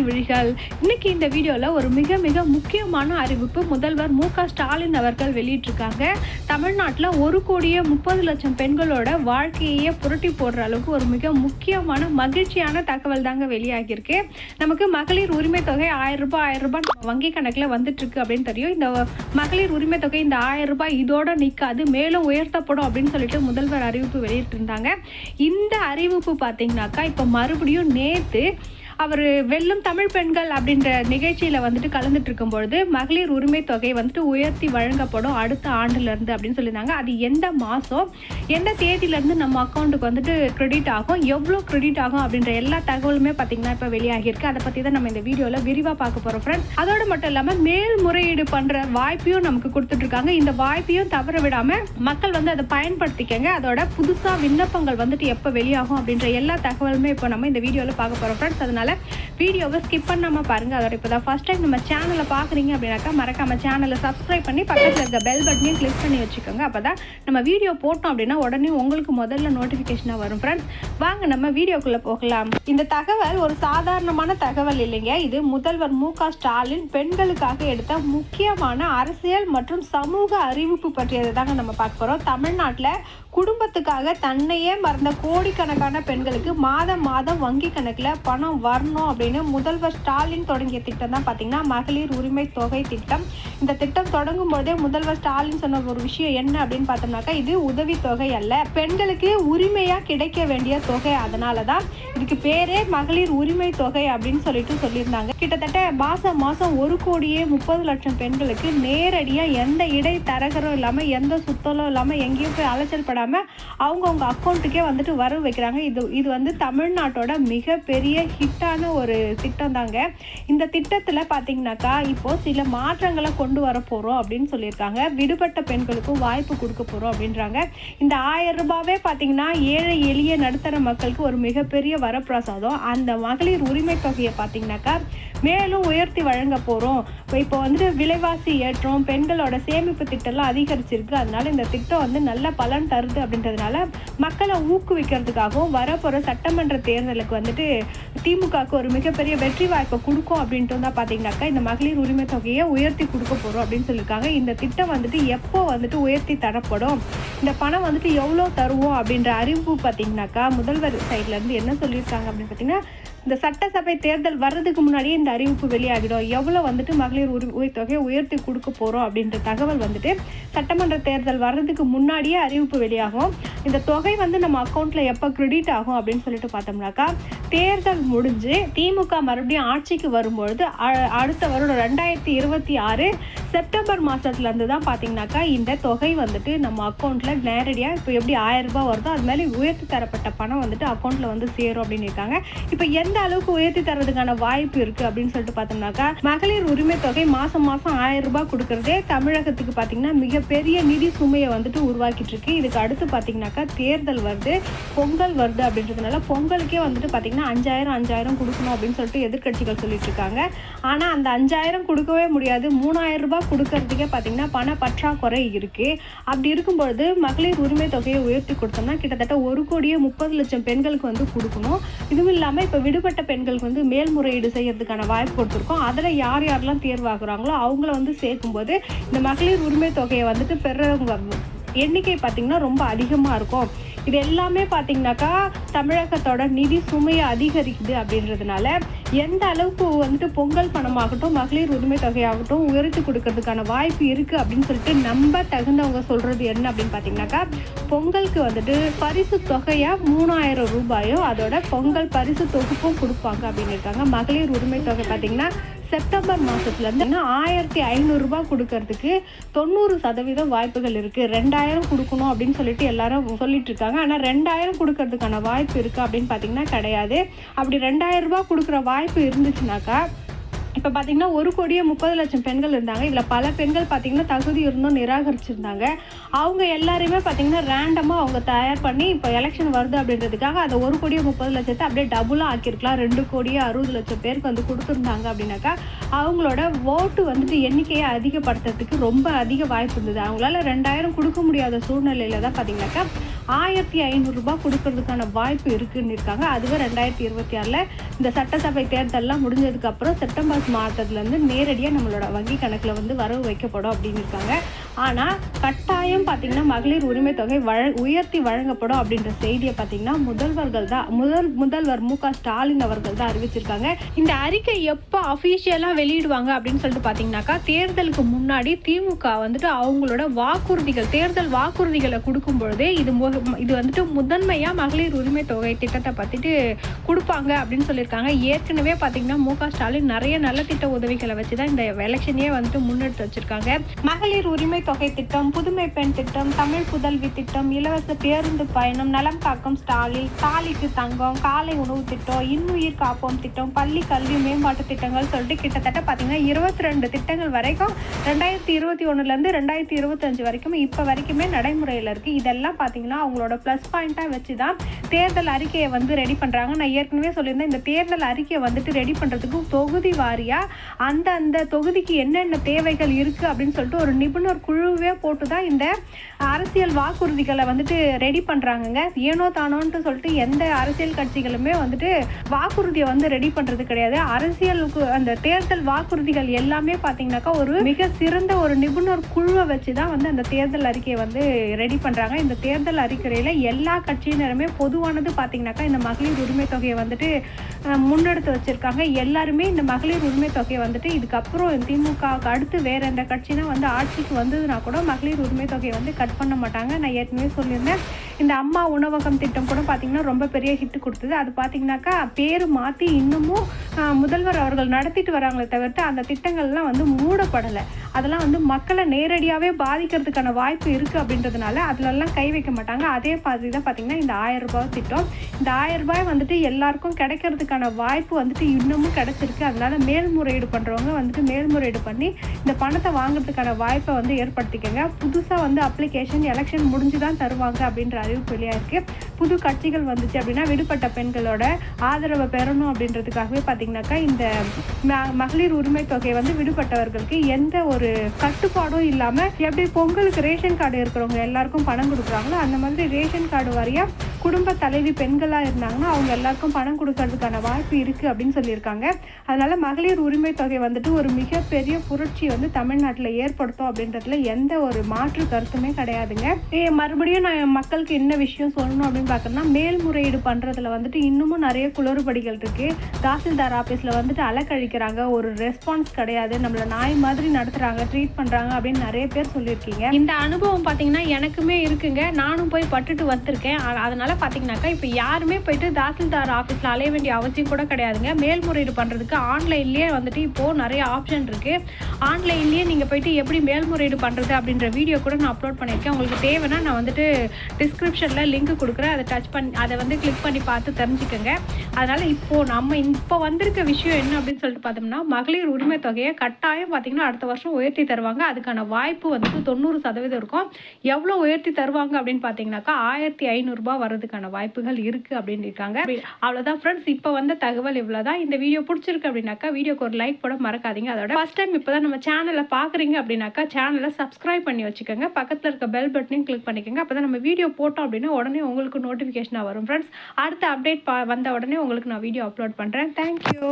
செய்தி விழிகள் இன்னைக்கு இந்த வீடியோவில் ஒரு மிக மிக முக்கியமான அறிவிப்பு முதல்வர் மு க ஸ்டாலின் அவர்கள் வெளியிட்டிருக்காங்க. தமிழ்நாட்டில் ஒரு கோடியே முப்பது லட்சம் பெண்களோட வாழ்க்கையே புரட்டி போடுற அளவுக்கு ஒரு மிக முக்கியமான மகிழ்ச்சியான தகவல் தாங்க வெளியாகியிருக்கு. நமக்கு மகளிர் உரிமை தொகை ஆயிரம் ரூபாய் ஆயிரம் ரூபாய் நம்ம வங்கி கணக்கில் வந்துட்டு இருக்கு அப்படின்னு தெரியும். இந்த மகளிர் உரிமை தொகை இந்த ஆயிரம் ரூபாய் இதோட நிற்காது மேலும் உயர்த்தப்படும் அப்படின்னு சொல்லிட்டு முதல்வர் அறிவிப்பு வெளியிட்டிருந்தாங்க. இந்த அறிவிப்பு பார்த்தீங்கன்னாக்கா இப்போ மறுபடியும் நேற்று அவர் வெல்லும் தமிழ் பெண்கள் அப்படின்ற நிகழ்ச்சியில் வந்துட்டு கலந்துட்டு இருக்கும்பொழுது மகளிர் உரிமை தொகை வந்துட்டு உயர்த்தி வழங்கப்படும் அடுத்த ஆண்டுலேருந்து அப்படின்னு சொல்லியிருந்தாங்க. அது எந்த மாதம் எந்த தேதியிலேருந்து நம்ம அக்கௌண்ட்டுக்கு வந்துட்டு க்ரெடிட் ஆகும்? எவ்வளோ க்ரெடிட் ஆகும்? அப்படின்ற எல்லா தகவலுமே பார்த்தீங்கன்னா இப்போ வெளியாகியிருக்கு. அதை பற்றி தான் நம்ம இந்த வீடியோவில் விரிவாக பார்க்க போகிறோம் ஃப்ரெண்ட்ஸ் அதோடு மட்டும் இல்லாமல் மேல்முறையீடு பண்ணுற வாய்ப்பையும் நமக்கு கொடுத்துட்ருக்காங்க இந்த வாய்ப்பையும் தவற விடாமல் மக்கள் வந்து அதை பயன்படுத்திக்கங்க. அதோட புதுசாக விண்ணப்பங்கள் வந்துட்டு எப்போ வெளியாகும் அப்படின்ற எல்லா தகவலுமே இப்போ நம்ம இந்த வீடியோவில் பார்க்க போகிறோம் ஃப்ரெண்ட்ஸ் அதனால் வீடியோவை ஸ்கிப் பண்ணாமல் பாருங்கள் அதோட இப்போ தான் ஃபஸ்ட் டைம் நம்ம சேனலை பார்க்குறீங்க அப்படின்னாக்கா மறக்காம சேனலை சப்ஸ்கிரைப் பண்ணி பக்கத்தில் இருக்க பெல் பட்டனையும் கிளிக் பண்ணி வச்சுக்கோங்க. அப்போ தான் நம்ம வீடியோ போட்டோம் அப்படின்னா உடனே உங்களுக்கு முதல்ல நோட்டிஃபிகேஷனாக வரும் ஃப்ரெண்ட்ஸ் வாங்க நம்ம வீடியோக்குள்ளே போகலாம். இந்த தகவல் ஒரு சாதாரணமான தகவல் இல்லைங்க. இது முதல்வர் மு க ஸ்டாலின் பெண்களுக்காக எடுத்த முக்கியமான அரசியல் மற்றும் சமூக அறிவிப்பு பற்றியதை தாங்க நம்ம பார்க்க போகிறோம் தமிழ்நாட்டில் குடும்பத்துக்காக தன்னையே மறந்த கோடிக்கணக்கான பெண்களுக்கு மாதம் மாதம் வங்கி கணக்கில் பணம் வரணும் அப்படின்னு முதல்வர் ஸ்டாலின் தொடங்கிய திட்டம் தான் பார்த்தீங்கன்னா மகளிர் உரிமை தொகை திட்டம். இந்த திட்டம் தொடங்கும் போதே முதல்வர் ஸ்டாலின் சொன்ன ஒரு விஷயம் என்ன அப்படின்னு பார்த்தோம்னாக்கா இது உதவித்தொகை தொகை அல்ல. பெண்களுக்கு உரிமையாக கிடைக்க வேண்டிய தொகை. அதனால தான் இதுக்கு பேரே மகளிர் உரிமை தொகை அப்படின்னு சொல்லிட்டு சொல்லியிருந்தாங்க. கிட்டத்தட்ட மாதம் மாதம் ஒரு கோடியே முப்பது லட்சம் பெண்களுக்கு நேரடியாக எந்த இடை தரகரும் இல்லாமல் எந்த சுத்தலும் இல்லாமல் எங்கேயும் போய் அலைச்சல் படாமல் அவங்கவுங்க அக்கௌண்ட்டுக்கே வந்துட்டு வரவு வைக்கிறாங்க. இது இது வந்து தமிழ்நாட்டோட மிகப்பெரிய ஹிட்டான ஒரு திட்டம் தாங்க இந்த திட்டத்தில் பார்த்தீங்கன்னாக்கா இப்போது சில மாற்றங்களை கொண்டு வர போகிறோம் அப்படின்னு சொல்லியிருக்காங்க. விடுபட்ட பெண்களுக்கும் வாய்ப்பு கொடுக்க போகிறோம் அப்படின்றாங்க. இந்த ஆயிரம் ரூபாவே பார்த்தீங்கன்னா ஏழை எளிய நடுத்தர மக்களுக்கு ஒரு மிகப்பெரிய வரப்பிரசாதம். அந்த மகளிர் உரிமை தொகையை பார்த்தீங்கன்னாக்கா மேலும் உயர்த்தி வழங்க போகிறோம் இப்போ இப்போ வந்துட்டு விலைவாசி ஏற்றம் பெண்களோட சேமிப்பு திட்டம்லாம் அதிகரிச்சிருக்கு. அதனால இந்த திட்டம் வந்து நல்ல பலன் தருது அப்படின்றதுனால மக்களை ஊக்குவிக்கிறதுக்காகவும் வரப்போகிற சட்டமன்ற தேர்தலுக்கு வந்துட்டு திமுகவுக்கு ஒரு மிகப்பெரிய வெற்றி வாய்ப்பை கொடுக்கும் அப்படின்ட்டு தான் பார்த்தீங்கன்னாக்கா இந்த மகளிர் உரிமை தொகையை உயர்த்தி கொடுக்க போகிறோம் அப்படின்னு சொல்லியிருக்காங்க. இந்த திட்டம் வந்துட்டு எப்போ வந்துட்டு உயர்த்தி தரப்படும்? இந்த பணம் வந்துட்டு எவ்வளோ தருவோம் அப்படின்ற அறிவிப்பு பார்த்தீங்கன்னாக்கா முதல்வர் சைட்லேருந்து என்ன சொல்லியிருக்காங்க அப்படின்னு பார்த்தீங்கன்னா இந்த சட்டசபை தேர்தல் வர்றதுக்கு முன்னாடியே இந்த அறிவிப்பு வெளியாகிடும். எவ்வளோ வந்துட்டு மகளிர் உரி உரிமை தொகையை உயர்த்தி கொடுக்க போகிறோம் அப்படின்ற தகவல் வந்துட்டு சட்டமன்ற தேர்தல் வர்றதுக்கு முன்னாடியே அறிவிப்பு வெளியாகும். இந்த தொகை வந்து நம்ம அக்கௌண்ட்டில் எப்போ கிரெடிட் ஆகும் அப்படின்னு சொல்லிட்டு பார்த்தோம்னாக்கா தேர்தல் முடிஞ்சு திமுக மறுபடியும் ஆட்சிக்கு வரும்பொழுது அ- அடுத்த வருடம் ரெண்டாயிரத்தி இருபத்தி ஆறு செப்டம்பர் மாதத்துலேருந்து தான் பார்த்தீங்கன்னாக்கா இந்த தொகை வந்துட்டு நம்ம அக்கௌண்ட்டில் நேரடியாக இப்போ எப்படி ஆயிரம் ரூபாய் வருதோ அது மாதிரி உயர்த்தி தரப்பட்ட பணம் வந்துட்டு அக்கௌண்ட்டில் வந்து சேரும் அப்படின்னு இருக்காங்க. இப்போ எந்த அளவுக்கு உயர்த்தி தரதுக்கான வாய்ப்பு இருக்கு அப்படின்னு சொல்லிட்டு பார்த்தோம்னாக்கா மகளிர் உரிமை தொகை மாதம் மாதம் ஆயிரம் ரூபாய் கொடுக்கறதே தமிழகத்துக்கு பார்த்தீங்கன்னா மிகப்பெரிய நிதி சுமையை வந்துட்டு உருவாக்கிட்டு இருக்கு. இதுக்கு அடுத்து பார்த்தீங்கன்னாக்கா தேர்தல் வருது பொங்கல் வருது அப்படின்றதுனால பொங்கலுக்கே வந்துட்டு பார்த்தீங்கன்னா அஞ்சாயிரம் அஞ்சாயிரம் கொடுக்கணும் அப்படின்னு சொல்லிட்டு எதிர்க்கட்சிகள் சொல்லிட்டு இருக்காங்க. ஆனால் அந்த அஞ்சாயிரம் கொடுக்கவே முடியாது. மூணாயிரம் ரூபாய் கொடுக்கறதுக்கே பார்த்தீங்கன்னா பண பற்றாக்குறை இருக்குது அப்படி இருக்கும்பொழுது மகளிர் உரிமை தொகையை உயர்த்தி கொடுத்தோம்னா கிட்டத்தட்ட ஒரு கோடியே முப்பது லட்சம் பெண்களுக்கு வந்து கொடுக்கணும். இதுவும் இல்லாமல் இப்போ விடுபட்ட பெண்களுக்கு வந்து மேல்முறையீடு செய்யறதுக்கான வாய்ப்பு கொடுத்துருக்கோம். அதில் யார் யாரெல்லாம் தேர்வாகுறாங்களோ அவங்கள வந்து சேர்க்கும்போது இந்த மகளிர் உரிமை தொகையை வந்துட்டு பெறவங்க எண்ணிக்கை பார்த்திங்கன்னா ரொம்ப அதிகமாக இருக்கும். இது எல்லாமே பார்த்தீங்கன்னாக்கா தமிழகத்தோட நிதி சுமையை அதிகரிக்குது அப்படின்றதுனால எந்த அளவுக்கு வந்துட்டு பொங்கல் பணமாகட்டும் மகளிர் உரிமை தொகையாகட்டும் உயர்த்தி கொடுக்கறதுக்கான வாய்ப்பு இருக்குது அப்படின்னு சொல்லிட்டு நம்ப தகுந்தவங்க சொல்கிறது என்ன அப்படின்னு பார்த்தீங்கன்னாக்கா பொங்கலுக்கு வந்துட்டு பரிசு தொகையாக மூணாயிரம் ரூபாயும் அதோட பொங்கல் பரிசு தொகுப்பும் கொடுப்பாங்க அப்படின்னு இருக்காங்க. மகளிர் உரிமை தொகை பார்த்தீங்கன்னா செப்டம்பர் மாதத்துலேருந்து ஆயிரத்தி ஐநூறுரூபா கொடுக்கறதுக்கு தொண்ணூறு சதவீதம் வாய்ப்புகள் இருக்குது ரெண்டாயிரம் கொடுக்கணும் அப்படின்னு சொல்லிட்டு எல்லாரும் சொல்லிட்டு இருக்காங்க. ஆனால் ரெண்டாயிரம் கொடுக்கறதுக்கான வாய்ப்பு இருக்குது அப்படின்னு பார்த்தீங்கன்னா கிடையாது. அப்படி ரெண்டாயிரம் ரூபா கொடுக்குற வாய்ப்பு வாய்ப்பு இருந்துச்சுனாக்கா இப்போ பார்த்திங்கன்னா ஒரு கோடியே முப்பது லட்சம் பெண்கள் இருந்தாங்க. இதில் பல பெண்கள் பார்த்தீங்கன்னா தகுதி இருந்தும் நிராகரிச்சிருந்தாங்க. அவங்க எல்லாரையுமே பார்த்திங்கன்னா ரேண்டமாக அவங்க தயார் பண்ணி இப்போ எலெக்ஷன் வருது அப்படின்றதுக்காக அதை ஒரு கோடியே முப்பது லட்சத்தை அப்படியே டபுளாக ஆக்கியிருக்கலாம். ரெண்டு கோடியே அறுபது லட்சம் பேருக்கு வந்து கொடுத்துருந்தாங்க அப்படின்னாக்கா அவங்களோட ஓட்டு வந்துட்டு எண்ணிக்கையை அதிகப்படுத்துறதுக்கு ரொம்ப அதிக வாய்ப்பு இருந்தது. அவங்களால ரெண்டாயிரம் கொடுக்க முடியாத சூழ்நிலையில் தான் பார்த்திங்கனாக்கா ஆயிரத்தி ஐநூறுரூபா கொடுக்கறதுக்கான வாய்ப்பு இருக்குன்னு இருக்காங்க. அதுவே ரெண்டாயிரத்தி இருபத்தி ஆறில் இந்த சட்டசபை தேர்தலெலாம் முடிஞ்சதுக்கப்புறம் செப்டம்பர் மாதத்துலேருந்து நேரடியாக நம்மளோட வங்கி கணக்கில் வந்து வரவு வைக்கப்படும் அப்படின்னு இருக்காங்க. ஆனால் கட்டாயம் பார்த்தீங்கன்னா மகளிர் உரிமை தொகை வழ உயர்த்தி வழங்கப்படும் அப்படின்ற செய்தியை பார்த்தீங்கன்னா முதல்வர்கள் தான் முதல் முதல்வர் மு க ஸ்டாலின் அவர்கள் தான் அறிவிச்சிருக்காங்க. இந்த அறிக்கை எப்போ அஃபீஷியலாக வெளியிடுவாங்க அப்படின்னு சொல்லிட்டு பார்த்தீங்கன்னாக்கா தேர்தலுக்கு முன்னாடி திமுக வந்துட்டு அவங்களோட வாக்குறுதிகள் தேர்தல் வாக்குறுதிகளை கொடுக்கும் பொழுதே இது மு- இது வந்துட்டு முதன்மையாக மகளிர் உரிமை தொகை திட்டத்தை பற்றிட்டு கொடுப்பாங்க அப்படின்னு சொல்லியிருக்காங்க. ஏற்கனவே பார்த்தீங்கன்னா மு க ஸ்டாலின் நிறைய நலத்திட்ட உதவிகளை வச்சு தான் இந்த எலெக்ஷனையே வந்துட்டு முன்னெடுத்து வச்சிருக்காங்க. மகளிர் உரிமை தொகை திட்டம் புதுமை பெண் திட்டம் தமிழ் புதல்வி திட்டம் இலவச பேருந்து பயணம் நலம் காக்கும் ஸ்டாலில் தாலிக்கு தங்கம் காலை உணவு திட்டம் இன்னுயிர் காப்போம் திட்டம் பள்ளி கல்வி மேம்பாட்டு திட்டங்கள் சொல்லிட்டு கிட்டத்தட்ட பார்த்தீங்கன்னா இருபத்தி ரெண்டு திட்டங்கள் வரைக்கும் ரெண்டாயிரத்தி இருபத்தி ஒன்றுலேருந்து ரெண்டாயிரத்தி இருபத்தஞ்சு வரைக்கும் இப்போ வரைக்குமே நடைமுறையில் இருக்குது இதெல்லாம் பார்த்தீங்கன்னா அவங்களோட ப்ளஸ் பாயிண்ட்டாக வச்சு தான் தேர்தல் அறிக்கையை வந்து ரெடி பண்ணுறாங்க நான் ஏற்கனவே சொல்லியிருந்தேன் இந்த தேர்தல் அறிக்கையை வந்துட்டு ரெடி பண்ணுறதுக்கு தொகுதி வாரியாக அந்த அந்த தொகுதிக்கு என்னென்ன தேவைகள் இருக்குது அப்படின்னு சொல்லிட்டு ஒரு நிபுணர் குழுவே போட்டு தான் இந்த அரசியல் வாக்குறுதிகளை வந்துட்டு ரெடி பண்ணுறாங்கங்க ஏனோ தானோன்ட்டு சொல்லிட்டு எந்த அரசியல் கட்சிகளுமே வந்துட்டு வாக்குறுதியை வந்து ரெடி பண்ணுறது கிடையாது. அரசியலுக்கு அந்த தேர்தல் வாக்குறுதிகள் எல்லாமே பார்த்தீங்கன்னாக்கா ஒரு மிக சிறந்த ஒரு நிபுணர் குழுவை வச்சு தான் வந்து அந்த தேர்தல் அறிக்கையை வந்து ரெடி பண்ணுறாங்க இந்த தேர்தல் அறிக்கையில் எல்லா கட்சியினருமே பொதுவானது பார்த்தீங்கன்னாக்கா இந்த மகளிர் உரிமை தொகையை வந்துட்டு முன்னெடுத்து வச்சுருக்காங்க. எல்லாருமே இந்த மகளிர் உரிமை தொகையை வந்துட்டு இதுக்கப்புறம் திமுகவுக்கு அடுத்து வேற எந்த கட்சினா வந்து ஆட்சிக்கு வந்து இருந்ததுன்னா கூட மகளிர் உரிமை தொகையை வந்து கட் பண்ண மாட்டாங்க. நான் ஏற்கனவே சொல்லியிருந்தேன். இந்த அம்மா உணவகம் திட்டம் கூட பார்த்தீங்கன்னா ரொம்ப பெரிய ஹிட் கொடுத்தது. அது பார்த்தீங்கன்னாக்கா பேர் மாற்றி இன்னமும் முதல்வர் அவர்கள் நடத்திட்டு வராங்களே தவிர்த்து அந்த திட்டங்கள்லாம் வந்து மூடப்படலை. அதெல்லாம் வந்து மக்களை நேரடியாகவே பாதிக்கிறதுக்கான வாய்ப்பு இருக்குது அப்படின்றதுனால அதுலலாம் கை வைக்க மாட்டாங்க. அதே மாதிரி தான் பார்த்தீங்கன்னா இந்த ஆயிரம் ரூபாய் திட்டம். இந்த ஆயிரம் ரூபாய் வந்துட்டு எல்லாருக்கும் கிடைக்கிறதுக்கான வாய்ப்பு வந்துட்டு இன்னமும் கிடைச்சிருக்கு. அதனால் மேல்முறையீடு பண்ணுறவங்க வந்துட்டு மேல்முறையீடு பண்ணி இந்த பணத்தை வாங்குறதுக்கான வாய்ப்பை வந்து ஏற்படுத்திக்கங்க. புதுசாக வந்து அப்ளிகேஷன் எலெக்ஷன் முடிஞ்சு தான் தருவாங்க அப்படின்ற அறிவிப்பு வெளியாயிருக்கு இருக்குது புது கட்சிகள் வந்துச்சு அப்படின்னா விடுபட்ட பெண்களோட ஆதரவை பெறணும் அப்படின்றதுக்காகவே பார்த்தீங்கன்னாக்கா இந்த மகளிர் உரிமை தொகை வந்து விடுபட்டவர்களுக்கு எந்த ஒரு கட்டுப்பாடும் இல்லாமல் எப்படி பொங்கலுக்கு ரேஷன் கார்டு இருக்கிறவங்க எல்லாருக்கும் பணம் கொடுக்குறாங்களோ அந்த மாதிரி ரேஷன் கார்டு வாரியாக குடும்ப தலைவி பெண்களாக இருந்தாங்கன்னா அவங்க எல்லாருக்கும் பணம் கொடுக்கறதுக்கான வாய்ப்பு இருக்குது அப்படின்னு சொல்லியிருக்காங்க. அதனால் மகளிர் உரிமை தொகை வந்துட்டு ஒரு மிகப்பெரிய புரட்சி வந்து தமிழ்நாட்டில் ஏற்படுத்தும் அப்படின்றதுல எந்த ஒரு மாற்று கருத்துமே கிடையாதுங்க. மறுபடியும் நான் மக்களுக்கு என்ன விஷயம் சொல்லணும் அப்படின்னு பார்த்தோம்னா மேல்முறையீடு பண்ணுறதுல வந்துட்டு இன்னமும் நிறைய குளறுபடிகள் இருக்குது தாசில்தார் ஆஃபீஸில் வந்துட்டு அலக்கழிக்கிறாங்க. ஒரு ரெஸ்பான்ஸ் கிடையாது. நம்மளை நாய் மாதிரி நடத்துகிறாங்க ட்ரீட் பண்ணுறாங்க அப்படின்னு நிறைய பேர் சொல்லியிருக்கீங்க. இந்த அனுபவம் பார்த்தீங்கன்னா எனக்குமே இருக்குங்க. நானும் போய் பட்டுட்டு வந்திருக்கேன். அதனால் அதனால் பார்த்தீங்கன்னாக்கா இப்போ யாருமே போயிட்டு தாசில்தார் ஆஃபீஸில் அலைய வேண்டிய அவசியம் கூட கிடையாதுங்க. மேல்முறையீடு பண்ணுறதுக்கு ஆன்லைன்லேயே வந்துட்டு இப்போது நிறைய ஆப்ஷன் இருக்குது ஆன்லைன்லேயே நீங்கள் போயிட்டு எப்படி மேல்முறையீடு பண்ணுறது அப்படின்ற வீடியோ கூட நான் அப்லோட் பண்ணியிருக்கேன். உங்களுக்கு தேவைன்னா நான் வந்துட்டு டிஸ்கிரிப்ஷனில் லிங்க் கொடுக்குறேன். அதை டச் பண்ணி அதை வந்து கிளிக் பண்ணி பார்த்து தெரிஞ்சுக்கோங்க. அதனால் இப்போது நம்ம இப்போ வந்திருக்க விஷயம் என்ன அப்படின்னு சொல்லிட்டு பார்த்தோம்னா மகளிர் உரிமை தொகையை கட்டாயம் பார்த்தீங்கன்னா அடுத்த வருஷம் உயர்த்தி தருவாங்க. அதுக்கான வாய்ப்பு வந்துட்டு தொண்ணூறு சதவீதம் இருக்கும். எவ்வளோ உயர்த்தி தருவாங்க அப்படின்னு பார்த்தீங்கன்னாக்கா ஆயிரத்தி ஐநூறுரூபா வர்றதுக்கான வாய்ப்புகள் இருக்குது அப்படின்னு இருக்காங்க. அவ்வளோதான் ஃப்ரெண்ட்ஸ் இப்போ வந்த தகவல் இவ்வளோதான் இந்த வீடியோ பிடிச்சிருக்கு அப்படின்னாக்கா வீடியோக்கு ஒரு லைக் போட மறக்காதீங்க. அதோட ஃபஸ்ட் டைம் இப்போ தான் நம்ம சேனலை பார்க்குறீங்க அப்படின்னாக்கா சேனலை சப்ஸ்கிரைப் பண்ணி வச்சுக்கோங்க. பக்கத்தில் இருக்க பெல் பட்டனையும் கிளிக் பண்ணிக்கோங்க. அப்போ தான் நம்ம வீடியோ போட்டோம் அப்படின்னா உடனே உங்களுக்கு நோட்டிஃபிகேஷனாக வரும். ஃப்ரெண்ட்ஸ் அடுத்த அப்டேட் வந்த உடனே உங்களுக்கு நான் வீடியோ அப்லோட் பண்ணுறேன் தேங்க்யூ